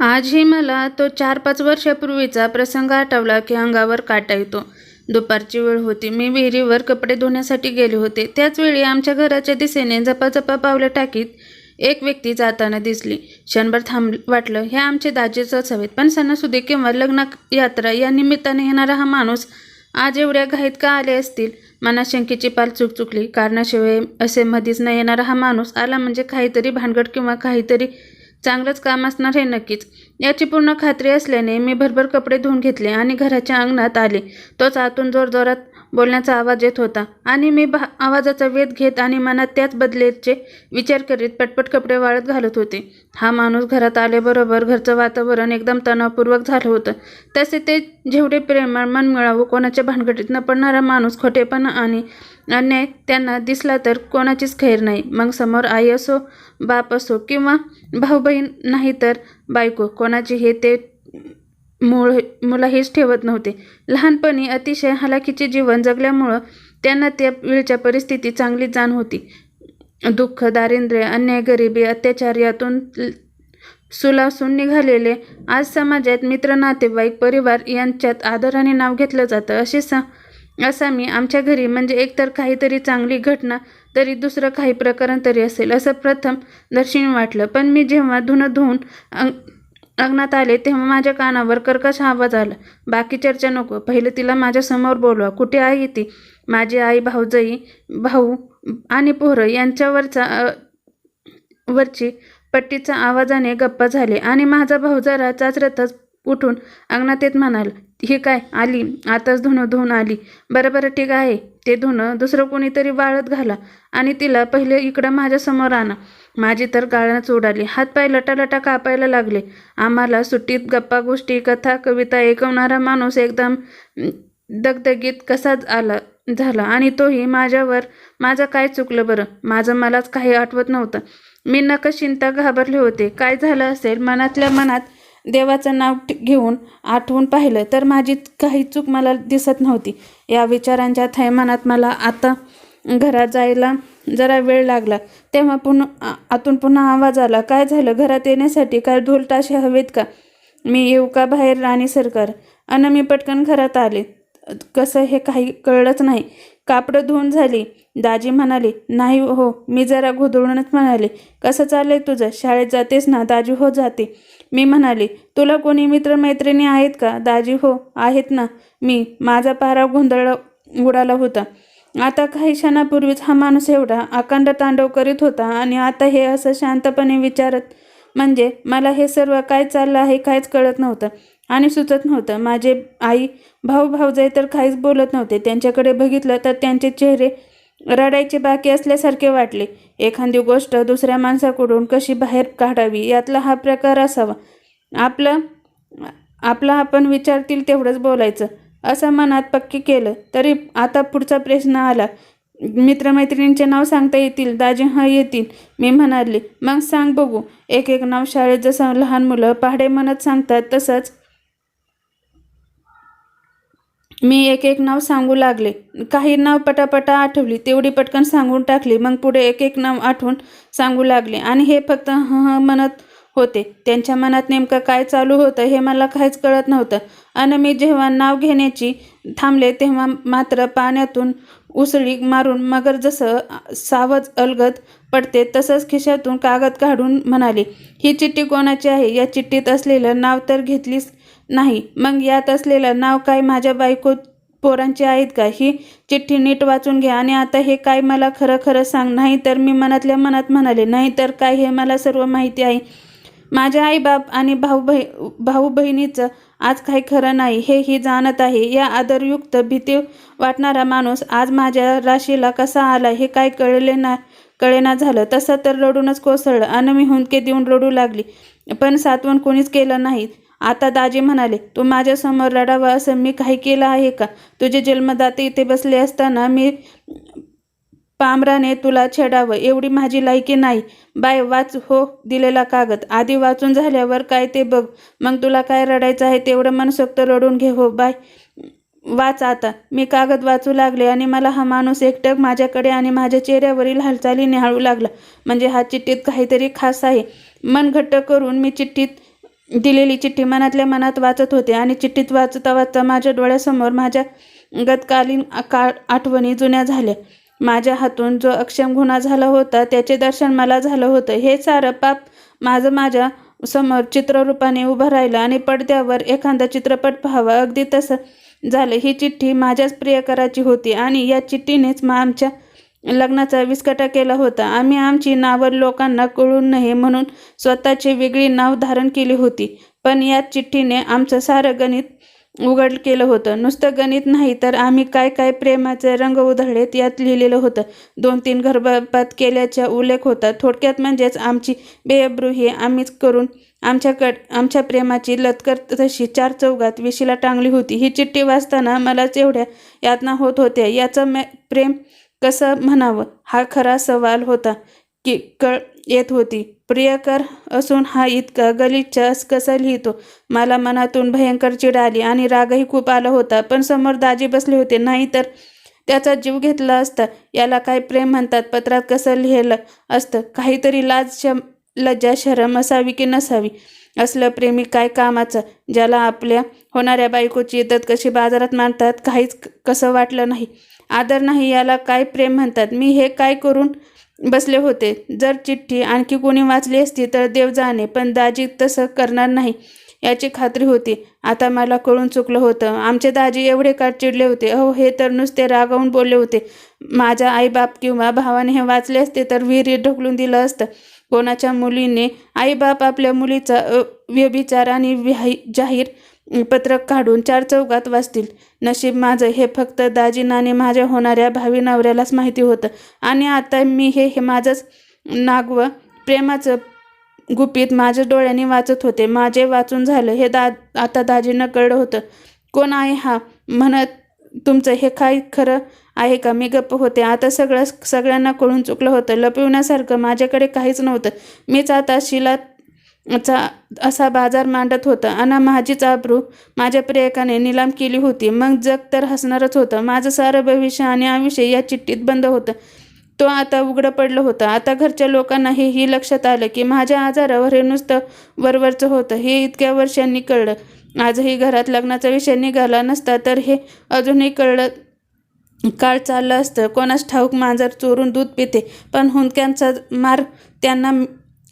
आजही मला तो चार पाच वर्षापूर्वीचा प्रसंग आठवला की अंगावर काटा येतो. दुपारची वेळ होती. मी विहिरीवर कपडे धुण्यासाठी गेले होते. त्याचवेळी आमच्या घराच्या दिशेने जपाजपा पावलं टाकीत एक व्यक्ती जाताना दिसली. क्षणभर थांब वाटलं हे आमचे दाजेच हवेत पण सणासुदी किंवा लग्न यात्रा या निमित्ताने येणारा हा माणूस आज एवढ्या घाईत का आले असतील? मनात शंकेची पाल चूक चुकली. कारणाशिवाय असे मधीच न येणारा हा माणूस आला म्हणजे काहीतरी भानगड किंवा काहीतरी चांगलंच काम असणार हे नक्कीच. याची पूर्ण खात्री असल्याने मी भरभर कपडे धुवून घेतले आणि घराच्या अंगणात आले. तोच आतून जोरजोरात बोलण्याचा आवाज येत होता. आणि मी भा आवाजाचा वेध घेत आणि मनात त्याच बदलेचे विचार करीत पटपट कपडे वाळत घालत होते. हा माणूस घरात आल्याबरोबर घरचं वातावरण एकदम तणावपूर्वक झालं होतं. तसे ते जेवढे प्रेमळ मन मिळावं कोणाच्या भानगडीत न पडणारा माणूस खोटेपणा आणि अन्याय त्यांना दिसला तर कोणाचीच खैर नाही. मग समोर आई असो बाप असो किंवा भाऊ बहीण नाही तर बायको कोणाची हे ते मूळ मुला हेच ठेवत नव्हते. लहानपणी अतिशय हलाखीचे जीवन जगल्यामुळं त्यांना त्या वेळच्या परिस्थिती चांगली जाण होती. दुःख दारिद्र्य अन्याय गरिबी अत्याचार यातून सुलासून निघालेले आज समाजात मित्र नातेवाईक परिवार यांच्यात आदराने नाव घेतलं जातं. असे सा असा मी आमच्या घरी म्हणजे एकतर काहीतरी चांगली घटना तरी दुसरं काही प्रकरण तरी असेल असं प्रथम दर्शनी वाटलं. पण मी जेव्हा धुणं धुवून अंग अंगणात आले तेव्हा माझ्या कानावर कर्कश आवाज आला. बाकी चर्चा नको. पहिले तिला माझ्यासमोर बोलवा. कुठे आहे ती? माझी आई भाऊजई भाऊ आणि पोरं यांच्यावरचा वरची पट्टीचा आवाजाने गप्पा झाले आणि माझा भाऊ जरा चाचरतच उठून अंगणात येत म्हणाल ही काय? आली? आताच धुणं धुवून आली. बरं बरं ठीक आहे. ते धुणं दुसरं कोणीतरी वाळत घाला आणि तिला पहिले इकडं माझ्यासमोर आणा. माझी तर गाळणच उडाली हातपाय लटालटा कापायला लागले. आम्हाला सुट्टीत गप्पा गोष्टी कथा कविता ऐकवणारा माणूस एकदम दगदगीत कसाच आला झाला आणि तोही माझ्यावर माझं काय चुकलं बरं? माझं मलाच काही आठवत नव्हतं. मी नकशिंता घाबरले होते. काय झालं असेल? मनातल्या मनात देवाचं नाव घेऊन आठवून पाहिलं तर माझी काही चूक मला दिसत नव्हती. या विचारांच्या थैमानात मला आता घरात जायला जरा वेळ लागला. तेव्हा पुन्हा आतून पुन्हा आवाज आला काय झालं? घरात येण्यासाठी काय ढोलताशे हवेत का? मी येऊ का बाहेर राणी सरकार? अन मी पटकन घरात आले. कसं हे काही कळलंच नाही. कापडं धुवून झाली. दाजी म्हणाले नाही हो मी जरा घोदळूनच म्हणाले कसं चाललंय तुझं? शाळेत जातेस ना? दाजी हो जाते. मी म्हणाले तुला कोणी मित्रमैत्रिणी आहेत का? दाजी हो आहेत ना. मी माझा पारा गोंधळ उडाला होता. आता काही क्षणापूर्वीच हा माणूस एवढा अखंड तांडव करीत होता आणि आता हे असं शांतपणे विचारत म्हणजे मला हे सर्व काय चाललं आहे काहीच कळत नव्हतं आणि सुचत नव्हतं. माझे आई भाऊ भाऊजाई तर काहीच बोलत नव्हते. त्यांच्याकडे बघितलं तर त्यांचे चेहरे रडायचे बाकी असल्यासारखे वाटले. एखादी गोष्ट दुसऱ्या माणसाकडून कशी बाहेर काढावी यातला हा प्रकार असावा. आपलं आपला आपण विचारतील तेवढंच बोलायचं. असं मनात पक्की केलं. तरी आता पुढचा प्रश्न आला. मित्रमैत्रिणींचे नाव सांगता येतील? दाजी हां येतील. मी म्हणाले मग सांग बघू. एक एक नाव शाळेत जसं लहान मुलं पहाडे म्हणत सांगतात तसंच मी एक एक नाव सांगू लागले. काही नाव पटापटा आठवली. तेवढी पटकन सांगून टाकली. मग पुढे एक एक नाव आठवून सांगू लागले. आणि हे फक्त हं हं म्हणत होते. त्यांच्या मनात नेमकं काय चालू होतं हे मला काहीच कळत नव्हतं. आणि मी जेव्हा नाव घेण्याची थांबले तेव्हा मात्र पाण्यातून उसळी मारून मगर जसं सावज अलगत पडते तसंच खिशातून कागद काढून म्हणाले ही चिठ्ठी कोणाची आहे? या चिठ्ठीत असलेलं नाव तर घेतलीच नाही. मग यात असलेलं नाव काय? माझ्या बायको पोरांची आहेत का? ही चिठ्ठी नीट वाचून घ्या. आणि आता हे काय मला खरं खरं सांग? नाही तर मी मनातल्या मनात म्हणाले नाही तर काय हे मला सर्व माहिती आहे. माझ्या आईबाप आणि भाऊ बहि भाऊ बहिणीचं आज काही खरं नाही हे ही जाणत आहे. या आदरयुक्त भीती वाटणारा माणूस आज माझ्या राशीला कसा आला हे काय कळले ना कळेना झालं. तसं तर रडूनच कोसळलं आणि मी हुंदके देऊन रडू लागली. पण सातवण कोणीच केलं नाही. आता दाजी म्हणाले तू माझ्यासमोर रडावं असं मी काही केलं आहे का? तुझे जन्मदाते इथे बसले असताना मी पामराने तुला छेडावं एवढी माझी लायकी नाही. बाय वाच हो दिलेला कागद. आधी वाचून झाल्यावर काय ते बघ. मग तुला काय रडायचं आहे तेवढं मनसोक्त रडून घे हो बाय. वाच आता. मी कागद वाचू लागले आणि मला हा माणूस एकटक माझ्याकडे आणि माझ्या चेहऱ्यावरील हालचाली निहाळू लागला. म्हणजे हा चिठ्ठीत काहीतरी खास आहे. मन घट्ट करून मी चिठ्ठीत दिलेली चिठ्ठी मनातल्या मनात वाचत होते आणि चिठ्ठीत वाचता वाचता माझ्या डोळ्यासमोर माझ्या गतकालीन काळ आठवणी जुन्या झाल्या. माझ्या हातून जो अक्षम गुन्हा झाला होता त्याचे दर्शन मला झालं होतं. हे सारं पाप माझं माझ्यासमोर चित्ररूपाने उभं राहिलं आणि पडद्यावर एखादा चित्रपट पाहावा. अगदी तसं झालं. ही चिठ्ठी माझ्याच प्रियकराची होती आणि या चिठ्ठीनेच मग आमच्या लग्नाचा विस्कटा केला होता. आम्ही आमची नावं लोकांना कळू नये म्हणून स्वतःची वेगळी नाव धारण केली होती. पण या चिठ्ठीने आमचं सारं गणित उघड केलं होतं. नुसतं गणित नाही तर आम्ही काय काय प्रेमाचे रंग उधळलेत यात लिहिलेलं होतं. दोन तीन गर्भपात केल्याचा उल्लेख होता. थोडक्यात म्हणजेच आमची बेअब्रू ही आम्हीच करून आमच्याकड आमच्या प्रेमाची लतकर तशी चार चौघात विशीला टांगली होती. ही चिठ्ठी वाचताना मलाच एवढ्या यातना होत होत्या. याचं मे प्रेम कसं म्हणावं? हा खरा सवाल होता. की कळ येत होती. प्रियकर असून हा इतका गलिच्छ अस कसा लिहितो. मला मनातून भयंकर चिड आली आणि रागही खूप आला होता. पण समोर दाजी बसले होते. नाही तर त्याचा जीव घेतला असता. याला काय प्रेम म्हणतात? पत्रात कसं लिहिलं असतं? काहीतरी लाज शम लज्जा शरम असावी की नसावी? असलं प्रेमी काय कामाचं? ज्याला आपल्या होणाऱ्या बायकोची इज्जत कशी बाजारात मांडतात काहीच कसं वाटलं नाही. आदर नाही याला काय प्रेम म्हणतात? मी हे काय करून बसले होते. जर चिठ्ठी आणखी कोणी वाचली असती तर देव जाणे पण दाजी तसं करणार नाही याची खात्री होती. आता मला कळून चुकलं होतं. आमचे दाजी एवढे का चिडले होते. अहो हे तर नुसते रागावून बोलले होते. माझ्या आईबाप किंवा भावाने हे वाचले असते तर विहिरीत ढकलून दिलं असतं. कोणाच्या मुलीने आईबाप आपल्या मुलीचा व्यभिचार आणि विहाई जाहीर पत्रक काढून चार चौघात वाचतील. नशीब माझं हे फक्त दाजीनाने माझ्या होणाऱ्या भावी नवऱ्यालाच माहिती होतं. आणि आता मी हे हे माझंच नागव प्रेमाचं गुपित माझ्या डोळ्यांनी वाचत होते. माझे वाचून झालं. हे दा आता दाजीनं कळलं होतं. कोण आहे हा? म्हणत तुमचं हे काय खरं आहे का? मी गप्प होते. आता सगळं सगळ्यांना कळून चुकलं होतं. लपविण्यासारखं माझ्याकडे काहीच नव्हतं. मीच आता शिलात चा असा बाजार मांडत होता. आणि माझीच आबरू माझ्या प्रियकाने निलाम केली होती. मग जग तर हसणारच होतं. माझं सारं भविष्य आणि आयुष्य या चिठ्ठीत बंद होतं. तो आता उघडं पडलं होतं. आता घरच्या लोकांनाही ही लक्षात आलं की माझ्या आजारावर हे नुसतं वरवरचं होतं. हे इतक्या वर्षांनी कळलं. आजही घरात लग्नाचा विषय निघाला नसता तर हे अजूनही कळलं काळ चाललं असतं. कोणास ठाऊक मांजर चोरून दूध पिते. पण हुंदक्यांचा मार त्यांना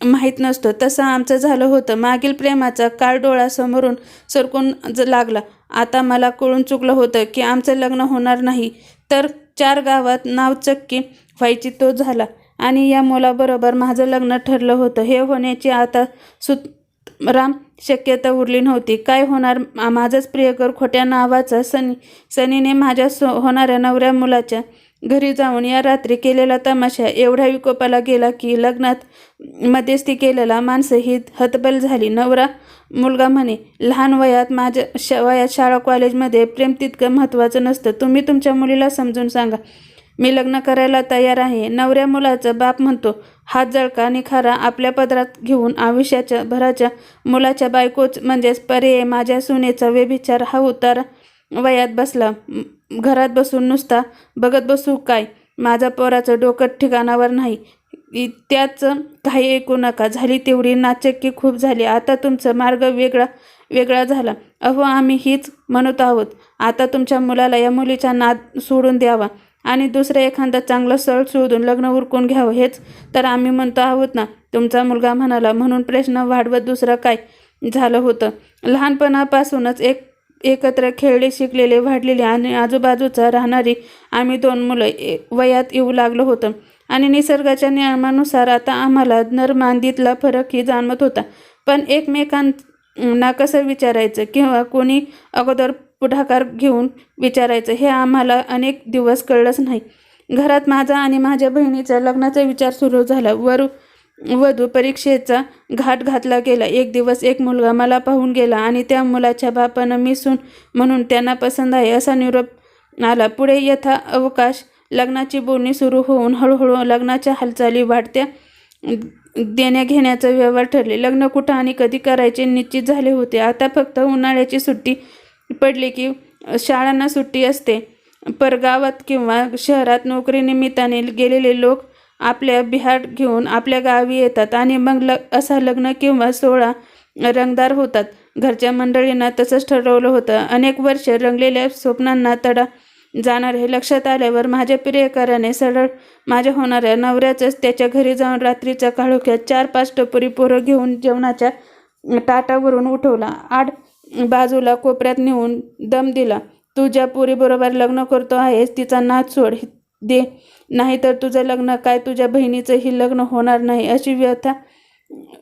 माहीत नसतो. तसं आमचं झालं होतं. मागील प्रेमाचा काळ डोळा समोरून सरकून ज- लागला. आता मला कळून चुकलं होतं की आमचं लग्न होणार नाही. तर चार गावात नाव चक्की व्हायची तो झाला. आणि या मुलाबरोबर माझं लग्न ठरलं होतं. हे होण्याची आता सुत राम शक्यता उरली नव्हती. काय होणार? माझंच प्रियकर खोट्या नावाचा सनी सनीने माझ्या सो होणाऱ्या नवऱ्या मुलाच्या घरी जाऊन या रात्री केलेला तमाशा एवढ्या विकोपाला गेला की लग्नात मध्यस्थी केलेला माणसं ही हतबल झाली. नवरा मुलगा म्हणे लहान वयात माझ्या शा वयात शाळा कॉलेजमध्ये प्रेम तितकं महत्त्वाचं नसतं. तुम्ही तुमच्या मुलीला समजून सांगा. मी लग्न करायला तयार आहे. नवऱ्या मुलाचं बाप म्हणतो हात जळका निखारा आपल्या पदरात घेऊन आयुष्याच्या भराच्या मुलाच्या बायकोच म्हणजेच पर्याय माझ्या सुनेचा व्यभिचार हा उतार वयात बसला. घरात बसून नुसता बघत बसू काय? माझा पोराचं डोकं ठिकाणावर नाही. त्याचं काही ऐकू नका. झाली तेवढी नाचक्की खूप झाली. आता तुमचा मार्ग वेगळा वेगळा झाला. अहो आम्ही हीच म्हणत आहोत. आता तुमच्या मुलाला या मुलीचा नाद सोडून द्यावा आणि दुसरं एखादा चांगलं सळ शोधून लग्न उरकून घ्यावं. हेच तर आम्ही म्हणतो आहोत ना. तुमचा मुलगा म्हणाला म्हणून प्रश्न वाढवत दुसरं काय? झालं होतं. लहानपणापासूनच एक एकत्र खेळले शिकलेले वाढलेले आणि आजूबाजूचा राहणारी आम्ही दोन मुलं. ए- वयात येऊ लागलो होतं आणि निसर्गाच्या नियमानुसार आता आम्हाला नरमांदीतला फरकही जाणवत होता. पण एकमेकांना कसं विचारायचं किंवा कोणी अगोदर पुढाकार घेऊन विचारायचं हे आम्हाला अनेक दिवस कळलंच नाही. घरात माझा आणि माझ्या बहिणीचा लग्नाचा विचार सुरू झाला. वरू वधू परीक्षेचा घाट घातला गेला. एक दिवस एक मुलगा मला पाहून गेला आणि त्या मुलाच्या बापानं मी सून म्हणून त्यांना पसंत आहे असा निरोप आला. पुढे यथा अवकाश लग्नाची बोलणी सुरू होऊन हळूहळू लग्नाच्या हालचाली वाढत्या देण्याघेण्याचं व्यवहार ठरले. लग्न कुठं आणि कधी करायचे निश्चित झाले होते. आता फक्त उन्हाळ्याची सुट्टी पडली की शाळांना सुट्टी असते. परगावात किंवा शहरात नोकरीनिमित्ताने गेलेले लोक आपल्या बिहाट घेऊन आपल्या गावी येतात आणि मग ल असा लग्न किंवा सोहळा रंगदार होतात. घरच्या मंडळींना तसंच ठरवलं होतं. अनेक वर्ष रंगलेल्या स्वप्नांना तडा जाणार हे लक्षात आल्यावर माझ्या प्रियकराने सरळ माझ्या होणाऱ्या नवऱ्याचंच त्याच्या घरी जाऊन रात्रीचा काळोख्यात चार पाच टपोरी पोरं घेऊन जेवणाच्या ताटावरून उठवला. आड बाजूला कोपऱ्यात नेऊन दम दिला. तू ज्या पोरीबरोबर लग्न करतो आहेस तिचा नाच सोड दे नाहीतर तुझं लग्न काय तुझ्या बहिणीचंही लग्न होणार नाही अशी व्यथा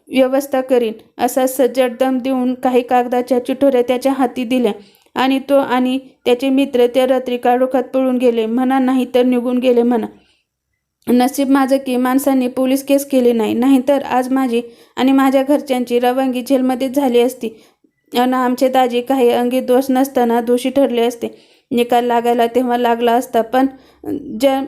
व्यवस्था करीन. असा सज्जड दम देऊन काही कागदाच्या चिठोऱ्या त्याच्या हाती दिल्या आणि तो आणि त्याचे मित्र त्या रात्री काळोखात पळून गेले. म्हणा नाही तर निघून गेले म्हणा. नसीब माझं की माणसांनी पोलीस केस केली नाही. नाहीतर आज माझी आणि माझ्या घरच्यांची रवानगी जेलमध्येच झाली असती. आणि आमचे दाजी काही अंगी दोष नसताना दोषी ठरले असते. निकाल लागायला तेव्हा लागला असता. पण ज्या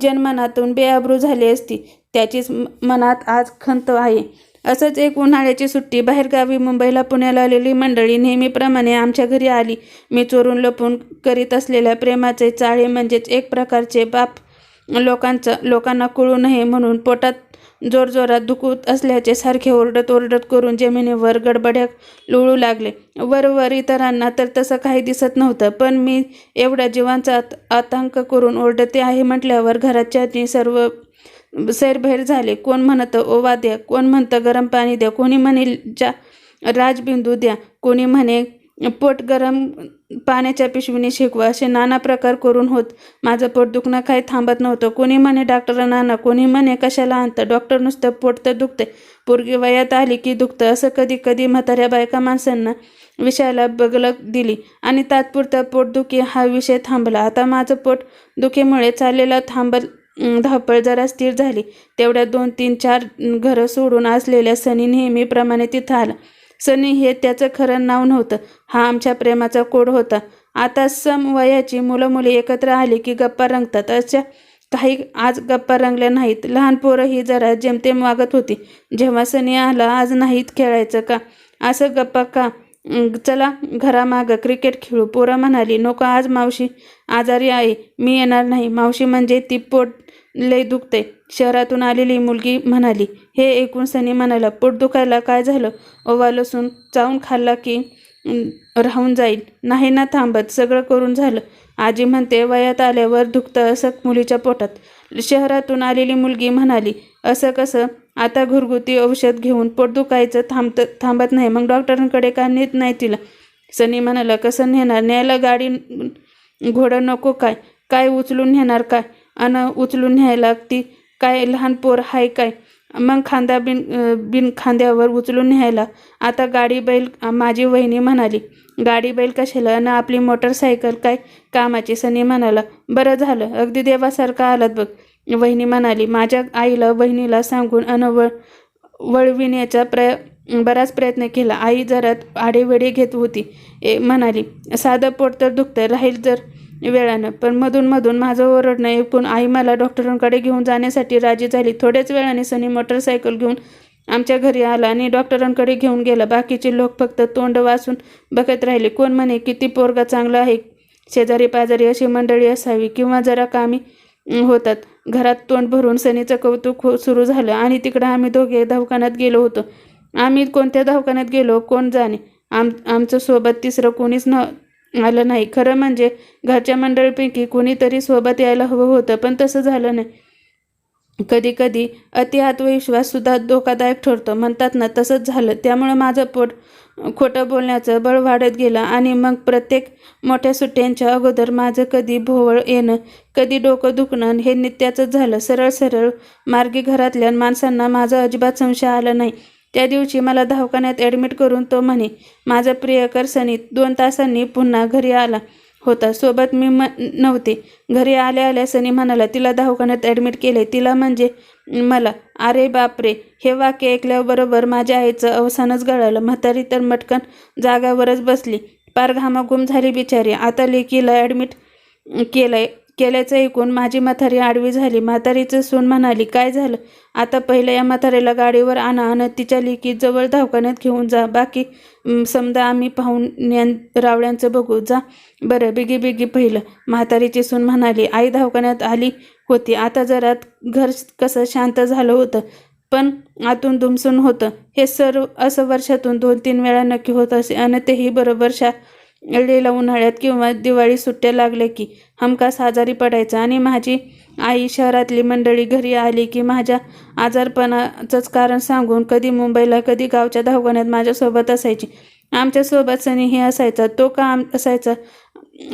जनमनातून बेआबरू झाली असती. त्याचीच मनात आज खंत आहे. असंच एक उन्हाळ्याची सुट्टी बाहेरगावी मुंबईला पुण्याला आलेली मंडळी नेहमीप्रमाणे आमच्या घरी आली. मी चोरून लपून करीत असलेल्या प्रेमाचे चाळे म्हणजेच एक प्रकारचे बाप लोकांचं लोकांना कळू नये म्हणून पोटात जोरजोरात दुखत असल्याचे सारखे ओरडत ओरडत करून जमिनीवर गडबड्या लोळू लागले. वरवर इतरांना तर तसं काही दिसत नव्हतं पण मी एवढ्या जीवांचा आत- आतंक करून ओरडते आहे म्हटल्यावर घराच्या सर्व सैरभैर झाले. कोण म्हणतं ओवा द्या कोण म्हणतं गरम पाणी द्या कोणी म्हणे जा राजबिंदू द्या कोणी म्हणे पोट गरम पाण्याच्या पिशवीने शिकवा असे नाना प्रकार करून होत. माझं पोट दुखणं काही थांबत नव्हतं. कोणी म्हणे डॉक्टरांना आणा कोणी म्हणे कशाला आणतं? डॉक्टर नुसतं पोट तर दुखते पोरगी वयात आली की दुखतं. असं कधी कधी म्हाताऱ्या बायका माणसांना विषयाला बगलक दिली. आणि तात्पुरता पोटदुखी हा विषय थांबला. आता माझं पोट दुखीमुळे चाललेला थांबल धावपळ जरा स्थिर झाली. तेवढ्या दोन तीन चार घरं सोडून असलेल्या सनी नेहमीप्रमाणे तिथं आला. सनी हे त्याचं खरं नाव नव्हतं. हा आमच्या प्रेमाचा कोड होता. आता सम वयाची मुलं मुली एकत्र आली की गप्पा रंगतात. अशा काही आज गप्पा रंगल्या नाहीत. लहान पोरं ही जरा जेमतेम वागत होती. जेव्हा सनी आला आज नाहीत खेळायचं का? असं गप्पा का? चला घरामागं क्रिकेट खेळू. पोरं म्हणाली नको आज मावशी आजारी आहे. मी येणार नाही. मावशी म्हणजे ती पोट लय दुखते शहरातून आलेली मुलगी म्हणाली हे ऐकून सनी म्हणाला पोट दुखायला काय झालं? ओवा लसूण चावून खाल्ला की राहून जाईल. नाही ना थांबत सगळं करून झालं. आजी म्हणते वयात आल्यावर दुखतं असं मुलीच्या पोटात. शहरातून आलेली मुलगी म्हणाली असं कसं? आता घरगुती औषध घेऊन पोट दुखायचं थांबत थांबत नाही. मग डॉक्टरांकडे का नेत नाही तिला? सनी म्हणाला कसं नेणार? न्यायला गाडी घोडं नको काय? काय उचलून नेणार काय? अन उचलून न्यायला ती काय लहान पोर हाय काय? मग खांदा बिन बिन खांद्यावर उचलून न्यायला. आता गाडी बैल माझी वहिनी म्हणाली गाडी बैल कशाला? आणि आपली मोटरसायकल काय? कामाची सनी म्हणाला बरं झालं अगदी देवासारखं आलात बघ. वहिनी म्हणाली माझ्या आईला बहिणीला सांगून अनवळ वळविण्याचा प्रय बराच प्रयत्न केला. आई जरा आडेवेडे घेत होती. ए म्हणाली साधं पोट तर दुखतं राहील जर वेळानं. पण मधून मधून माझं ओरडणं ऐकून आई मला डॉक्टरांकडे घेऊन जाण्यासाठी राजी झाली. थोड्याच वेळाने सनी मोटरसायकल घेऊन आमच्या घरी आला आणि डॉक्टरांकडे घेऊन गेला. बाकीचे लोक फक्त तोंड वाचून बघत राहिले. कोण म्हणे किती पोरगा चांगला आहे. शेजारी पाजारी अशी मंडळी असावी किंवा जरा कामी होतात. घरात तोंड भरून सनीचं कौतुक हो सुरू झालं आणि तिकडं आम्ही दोघे दवाखान्यात गेलो होतो. आम्ही कोणत्या दवाखान्यात गेलो कोण जाणे? आम आमचं सोबत तिसरं कोणीच न आलं नाही. खरं म्हणजे घरच्या मंडळीपैकी कोणीतरी सोबत यायला हवं होतं पण तसं झालं नाही. कधी कधी अति आत्मविश्वास सुद्धा धोकादायक ठरतो. म्हणतात ना तसंच झालं. त्यामुळं माझं पोट खोटं बोलण्याचं बळ वाढत गेलं आणि मग प्रत्येक मोठ्या सुट्ट्यांच्या अगोदर माझं कधी भोवळ येणं कधी डोकं दुखणं हे नित्याचंच झालं. सरळ सरळ मार्गी घरातल्या माणसांना माझा अजिबात संशय आला नाही. त्या दिवशी मला दवाखान्यात ॲडमिट करून तो म्हणे माझा प्रियकर सनी दोन तासांनी पुन्हा घरी आला होता. सोबत मी म नव्हते. घरी आल्या आल्या सनी म्हणाला तिला दवाखान्यात ॲडमिट केले तिला म्हणजे मला अरे बापरे हे वाक्य ऐकल्याबरोबर माझ्या आईचं अवसानच गळालं. म्हातारी तर मटकन जागावरच बसली. पार घामाघूम झाली बिचारी. आता लेकीला ॲडमिट केलंय केल्याचं ऐकून माझी म्हातारी आडवी झाली. म्हातारीचं सून म्हणाली काय झालं? आता पहिलं या म्हातारीला गाडीवर आणा आणि तिच्या लेकी जवळ धावखान्यात घेऊन जा. बाकी समजा आम्ही पाहून रावळ्यांचं बघू. जा. बरं. बिगी बिगी पहिलं. म्हातारीची सून म्हणाली आई धावखान्यात आली होती. आता जरा घर कसं शांत झालं होतं. पण आतून धुमसून होतं. हे सर्व असं वर्षातून दोन तीन वेळा नक्की होत असे आणि तेही बरोबर शा शाळेला उन्हाळ्यात किंवा दिवाळी सुट्ट्या लागल्या की हमखास आजारी पडायचा. आणि माझी आई शहरातली मंडळी घरी आली की माझ्या आजारपणाचंच कारण सांगून कधी मुंबईला कधी गावच्या दवाखान्यात माझ्यासोबत असायची. आमच्यासोबत सनीही असायचा. तो का आम असायचा.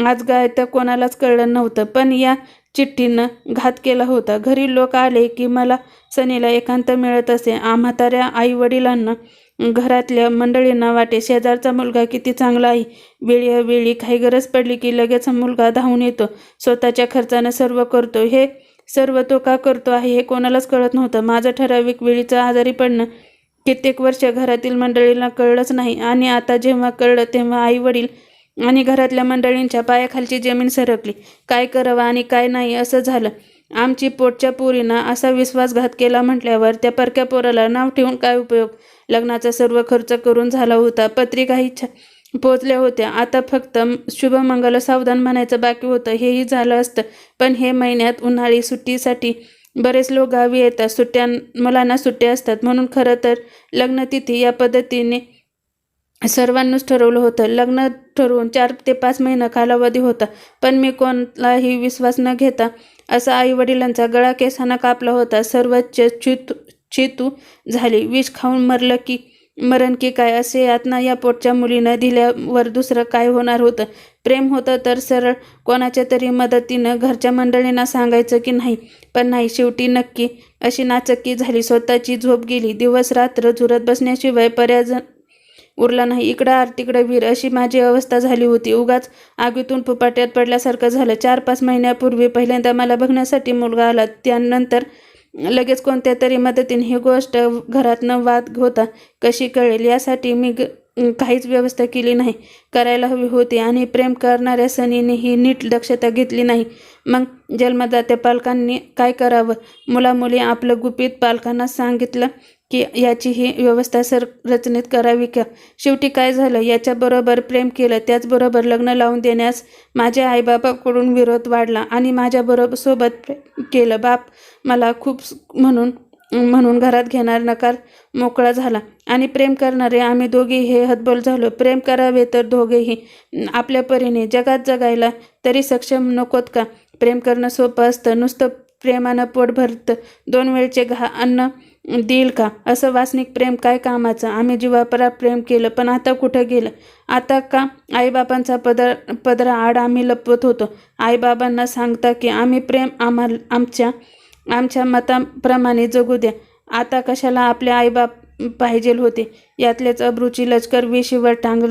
आज गाय तर कोणालाच कळलं नव्हतं. पण या चिठ्ठीनं घात केला होता. घरी लोक आले की मला सनीला एकांत मिळत असे. आम्हाताऱ्या आई वडिलांना घरातल्या मंडळींना वाटे शेजारचा मुलगा किती चांगला आहे. वेळी वेळी काही गरज पडली की लगेच मुलगा धावून येतो. स्वतःच्या खर्चानं सर्व करतो. हे सर्व तो का करतो आहे हे कोणालाच कळत नव्हतं. माझं ठराविक वेळीचं आजारी पडणं कित्येक वर्ष घरातील मंडळींना कळलंच नाही. आणि आता जेव्हा कळलं तेव्हा आई वडील आणि घरातल्या मंडळींच्या पायाखालची जमीन सरकली. काय करावं आणि काय नाही असं झालं. आमची पोटच्या पोरीनं असा विश्वासघात केला म्हटल्यावर त्या परक्या पोराला नाव ठेवून काय उपयोग? लग्नाचा सर्व खर्च करून झाला होता पत्रिकाही छ पोचल्या होत्या. आता फक्त शुभमंगल सावधान म्हणायचं बाकी होतं. हेही झालं असतं. पण हे महिन्यात उन्हाळी सुट्टीसाठी बरेच लोक गावी येतात. सुट्ट्या मुलांना सुट्ट्या असतात. म्हणून खरं तर लग्नतिथी या पद्धतीने सर्वांनीच ठरवलं होतं. लग्न ठरवून चार ते पाच महिना कालावधी होता. पण मी कोणालाही विश्वास न घेता असा आई वडिलांचा गळा केसानं कापला होता. सर्वच चितू चितू झाली. विष खाऊन मरलं की मरण की काय असे यातना या पोटच्या मुलीनं दिल्यावर दुसरं काय होणार होतं? प्रेम होतं तर सरळ कोणाच्या तरी मदतीनं घरच्या मंडळींना सांगायचं की नाही? पण नाही शेवटी नक्की अशी नाचक्की झाली. स्वतःची झोप गेली. दिवस रात्र झुरत बसण्याशिवाय पर्याज उरला नाही. इकडं आर तिकडं वीर अशी माझी अवस्था झाली होती. उगाच आगीतून फुपाट्यात पडल्यासारखं झालं. चार पाच महिन्यापूर्वी पहिल्यांदा मला बघण्यासाठी मुलगा आला. त्यानंतर लगेच कोणत्या तरी मदतीने ही गोष्ट घरातनं वाद होता. कशी कळेल? यासाठी मी ग काहीच व्यवस्था केली नाही. करायला हवी होती आणि प्रेम करणाऱ्या सनीने ही नीट दक्षता घेतली नाही. मग जन्मदात्या पालकांनी काय करावं? मुलामुली आपलं गुपित पालकांना सांगितलं की याची ही व्यवस्था सर रचनेत करावी का? शेवटी काय झालं? याच्याबरोबर प्रेम केलं त्याचबरोबर लग्न लावून देण्यास माझ्या आईबापाकडून विरोध वाढला आणि माझ्याबरोबर सोबत प्रेम केलं. बाप मला खूप म्हणून म्हणून घरात घेणार नकार मोकळा झाला आणि प्रेम करणारे आम्ही दोघे हे हतबल झालो. प्रेम करावे तर दोघेही. आपल्या परीने जगात जगायला तरी सक्षम नकोत का? प्रेम करणं सोपं असतं. नुसतं प्रेमानं पोट भरतं दोन वेळचे घा अन्न देईल का? असं वासनिक प्रेम काय कामाचं? आम्ही जीवापरा प्रेम केलं पण आता कुठं गेलं? आता का आईबाबांचा पदर पदरा आड आम्ही लपवत होतो? आईबाबांना सांगता की आम्ही प्रेम आम्हा आमच्या आमच्या मताप्रमाणे जगू द्या. आता कशाला आपले आईबाप पाहिजेल होते. यातलेच अब्रूची लचकर वेशीवर टांग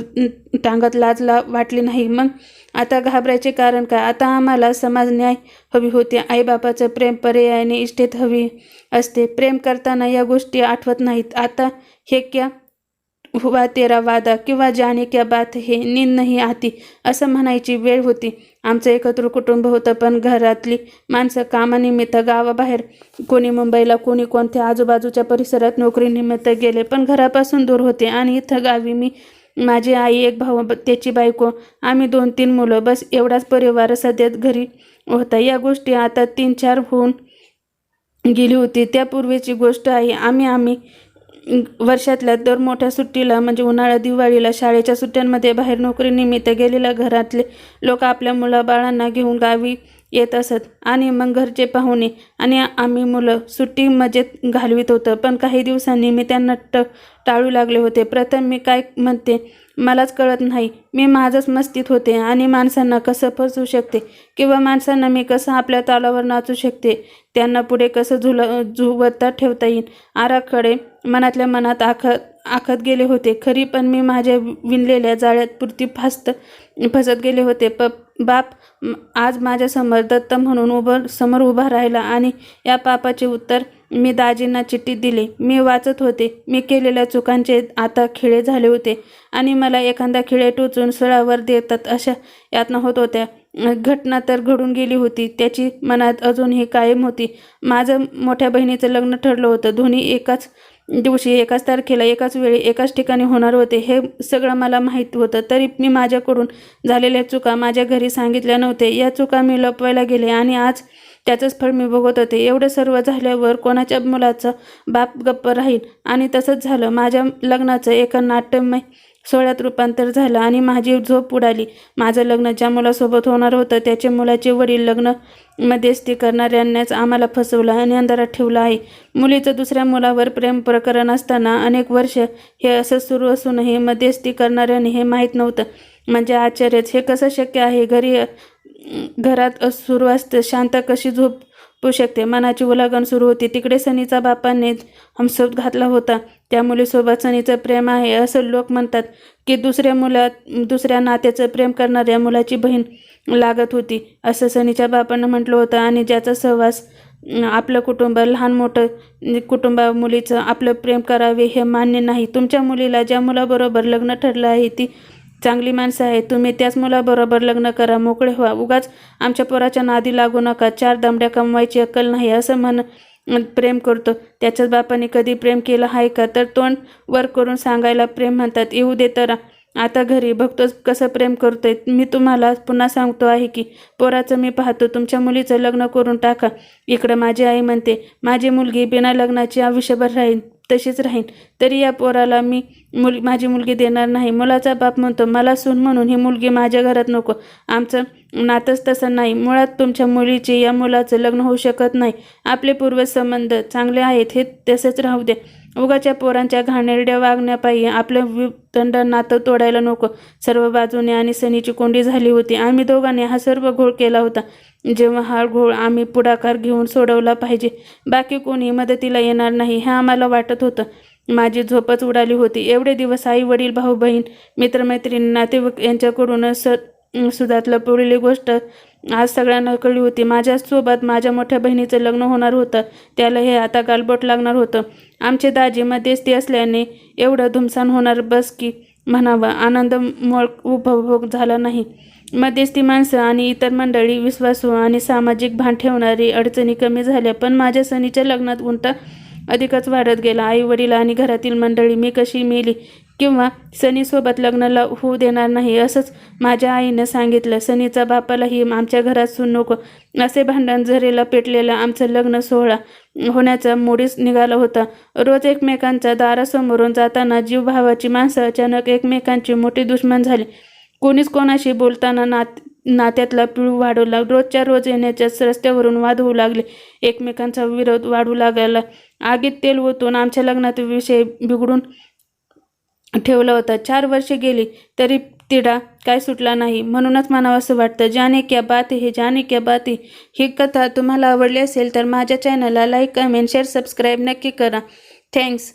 टांगत लाजला वाटली नाही. मग आता घाबरायचे कारण काय? आता आम्हाला समाज न्याय हवी होती. आईबापाचं प्रेम पर्यायाने इष्टेत हवी असते. प्रेम करताना या गोष्टी आठवत नाहीत. आता हे क्या हुआ तेरा वादा? किंवा जाने क्या बात हे नींद नाही आती. असं म्हणायची वेळ होती. आमचं एकत्र कुटुंब होतं पण घरातली माणसं कामानिमित्त गावाबाहेर कोणी मुंबईला कोणी कोणत्या आजूबाजूच्या परिसरात नोकरीनिमित्त गेले पण घरापासून दूर होते. आणि इथं गावी मी माझी आई एक भाऊ त्याची बायको आम्ही दोन तीन मुलं बस एवढाच परिवार सध्यात घरी होता. या गोष्टी आता तीन चार होऊन गेली होती. त्यापूर्वीची गोष्ट आहे आम्ही आम्ही वर्षातल्या दर मोठ्या सुट्टीला म्हणजे उन्हाळ्या दिवाळीला शाळेच्या सुट्ट्यांमध्ये बाहेर नोकरीनिमित्त गेलेल्या घरातले लोक आपल्या मुलाबाळांना घेऊन गावी येत असत. आणि मग घरचे पाहुणे आणि आम्ही मुलं सुट्टी मजेत घालवित होतं. पण काही दिवसांनी मी त्यांना ट टाळू लागले होते. प्रथम मी काय म्हणते मलाच कळत नाही. मी माझंच मस्तीत होते आणि माणसांना कसं फसवू शकते? किंवा माणसांना मी कसं आपल्या तालावर नाचू शकते? त्यांना पुढे कसं झुल झुवता ठेवता येईल? आराखडे मनातल्या मनात आखत आखत गेले होते. खरी पण मी माझ्या विणलेल्या जाळ्यात पुरती फास्त फसत गेले होते. प बाप आज माझ्यासमोर दत्त म्हणून उभं समोर उभा राहिला आणि या पापाचे उत्तर मी दाजींना चिठ्ठीत दिले. मी वाचत होते. मी केलेल्या चुकांचे आता खिळे झाले होते आणि मला एखादा खिळे टोचून सळावर देतात अशा यातना होत होत्या. घटना तर घडून गेली होती. त्याची मनात अजूनही कायम होती. माझं मोठ्या बहिणीचं लग्न ठरलं होतं. दोन्ही एकाच दिवशी एकाच तारखेला एकाच वेळी एकाच ठिकाणी होणार होते हे सगळं मला माहीत होतं. तरी मी माझ्याकडून झालेल्या चुका माझ्या घरी सांगितल्या नव्हते या चुका मी लपवायला गेले आणि आज त्याचंच फळ मी भोगत होते. एवढं सर्व झाल्यावर कोणाच्या मुलाचं बाप गप्प राहील? आणि तसंच झालं. माझ्या लग्नाचं एका नाट्यमय सोहळ्यात रूपांतर झालं आणि माझी झोप उडाली. माझं लग्न ज्या मुलासोबत होणार होतं त्याचे मुलाचे वडील लग्न मध्यस्थी करणाऱ्यांनाच आम्हाला फसवलं आणि अंधारात ठेवलं आहे. मुलीचं दुसऱ्या मुलावर प्रेम प्रकरण असताना अनेक वर्ष हे असं सुरू असूनही मध्यस्थी करणाऱ्यांनी हे माहीत नव्हतं. म्हणजे आश्चर्यच हे कसं शक्य आहे? घरी घरात सुरू असतं शांत कशी झोप शकते. मनाची उलागण सुरू होती. तिकडे सनीचा बापाने हमसोत घातला होता. त्या मुलीसोबत सनीचं प्रेम आहे असं लोक म्हणतात की दुसऱ्या मुला दुसऱ्या नात्याचं प्रेम करणाऱ्या मुलाची बहीण लागत होती. असं सनीच्या बापानं म्हटलं होतं आणि ज्याचा सहवास आपलं कुटुंब लहान मोठं कुटुंबा मुलीचं आपलं प्रेम करावे हे मान्य नाही. तुमच्या मुलीला ज्या मुलाबरोबर लग्न ठरलं आहे ती चांगली माणसं आहे तुम्ही त्याच मुलाबरोबर लग्न करा मोकळे व्हा. उगाच आमच्या पोराच्या नादी लागू नका चार दमड्या कमवायची अक्कल नाही असं म्हण प्रेम करतो. त्याच्याच बापाने कधी प्रेम केलं आहे का? तर तोंड वर करून सांगायला प्रेम म्हणतात. येऊ दे तर. आता घरी बघतोच कसं प्रेम करतोय मी तुम्हाला पुन्हा सांगतो आहे की पोराचं मी पाहतो तुमच्या मुलीचं लग्न करून टाका. इकडं माझी आई म्हणते माझी मुलगी बिना लग्नाची आयुष्यभर राहील तशीच राहीन. तरी या पोराला मी मुल माझी मुलगी देणार नाही. मुलाचा बाप म्हणतो मला सून म्हणून ही मुलगी माझ्या घरात नको. आमचं नातंच तसं नाही. मुळात तुमच्या मुलीचे या मुलाचं लग्न होऊ शकत नाही. आपले पूर्वज संबंध चांगले आहेत हे तसेच राहू दे उगाच्या पोरांच्या घाणेरड्या वागण्यापायी आपलं वितंड नातं तोडायला नको. सर्व बाजूने आणि सनीची कोंडी झाली होती. आम्ही दोघांनी हा सर्व घोळ केला होता. जेव्हा हा घोळ आम्ही पुढाकार घेऊन सोडवला पाहिजे बाकी कोणी मदतीला येणार नाही हे आम्हाला वाटत होतं. माझी झोपच उडाली होती. एवढे दिवस आई वडील भाऊ बहीण मित्रमैत्रिणी नातेवाईक यांच्याकडून स सुधातलं पुढील गोष्ट आज सगळ्यांना कळली होती. माझ्यासोबत माझ्या मोठ्या बहिणीचं लग्न होणार होतं. त्याला हे आता गालबोट लागणार होतं. आमचे दाजी मध्यस्थी असल्याने एवढं धुमसान होणार बस की म्हणावं. आनंद मोळ उपभोग झाला नाही. मध्यस्थी माणसं आणि इतर मंडळी विश्वासू आणि सामाजिक भान ठेवणारी अडचणी कमी झाल्या. पण माझ्या सनीच्या लग्नात उंटा अधिकच वाढत गेला. आई वडील आणि घरातील मंडळी मी कशी मेली किंवा सनीसोबत लग्नाला होऊ देणार नाही असंच माझ्या आईनं सांगितलं. सनीचा बापालाही आमच्या घरात सून नको. असे भांडण झरेला पेटलेलं आमचं लग्न सोहळा होण्याचा मोडीच निघाला होता. रोज एकमेकांच्या दारासमोरून जाताना जीवभावाची माणसं अचानक एकमेकांची मोठी दुश्मन झाली. कोणीच कोणाशी बोलताना नात नात्यातला पिळू वाढू लाग रोजच्या रोज येण्याच्याच रस्त्यावरून वाद होऊ लागले. एकमेकांचा विरोध वाढू लागला आगीत तेल ओतून आमच्या लग्नाचा विषय बिघडून ठेवला होता. चार वर्षे गेली तरी तिढा काय सुटला नाही. म्हणूनच मला असं वाटतं जाने क्या बात हे जाने क्या बात ही कथा तुम्हाला आवडली असेल तर माझ्या चॅनलला लाईक कमेंट शेअर सबस्क्राईब नक्की करा. थँक्स.